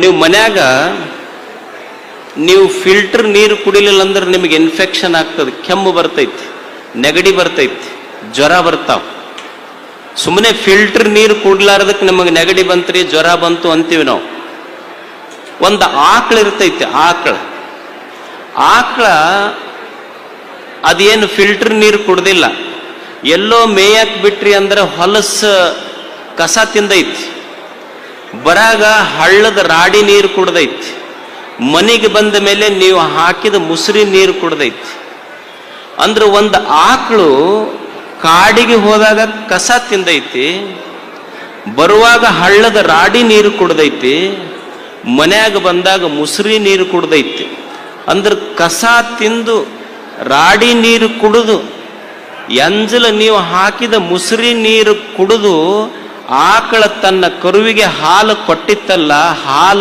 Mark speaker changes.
Speaker 1: ನೀವು ಮನ್ಯಾಗ ನೀವು ಫಿಲ್ಟರ್ ನೀರು ಕುಡಿಲಿಲ್ಲ ಅಂದ್ರೆ ನಿಮಗೆ ಇನ್ಫೆಕ್ಷನ್ ಆಗ್ತದೆ. ಕೆಮ್ಮು ಬರ್ತೈತಿ, ನೆಗಡಿ ಬರ್ತೈತಿ, ಜ್ವರ ಬರ್ತಾವ. ಸುಮ್ಮನೆ ಫಿಲ್ಟರ್ ನೀರು ಕುಡ್ಲಾರ್ದಕ್ಕೆ ನಮಗೆ ನೆಗಡಿ ಬಂತ್ರಿ, ಜ್ವರ ಬಂತು ಅಂತೀವಿ ನಾವು. ಒಂದು ಆಕಳ ಇರ್ತೈತಿ, ಆಕಳ. ಆಕಳ ಅದೇನು ಫಿಲ್ಟರ್ ನೀರು ಕುಡ್ದಿಲ್ಲ. ಎಲ್ಲೋ ಮೇಯಕ್ ಬಿಟ್ರಿ ಅಂದ್ರೆ ಹೊಲಸ ಕಸ ತಿಂದೈತಿ. ಬರಾಗ ಹಳ್ಳದ ರಾಡಿ ನೀರು ಕುಡ್ದೈತಿ. ಮನೆಗೆ ಬಂದ ಮೇಲೆ ನೀವು ಹಾಕಿದ ಮುಸುರಿ ನೀರು ಕುಡ್ದೈತಿ. ಅಂದ್ರೆ ಒಂದು ಆಕಳು ಕಾಡಿಗೆ ಹೋದಾಗ ಕಸ ತಿಂದೈತಿ, ಬರುವಾಗ ಹಳ್ಳದ ರಾಡಿ ನೀರು ಕುಡ್ದೈತಿ, ಮನ್ಯಾಗ ಬಂದಾಗ ಮುಸುರಿ ನೀರು ಕುಡ್ದೈತಿ. ಅಂದ್ರೆ ಕಸ ತಿಂದು ರಾಡಿ ನೀರು ಕುಡಿದು, ಎಂಜಲ ನೀವು ಹಾಕಿದ ಮುಸುರಿ ನೀರು ಕುಡಿದು ಆಕಳ ತನ್ನ ಕರುವಿಗೆ ಹಾಲು ಕೊಟ್ಟಿತ್ತಲ್ಲ ಹಾಲು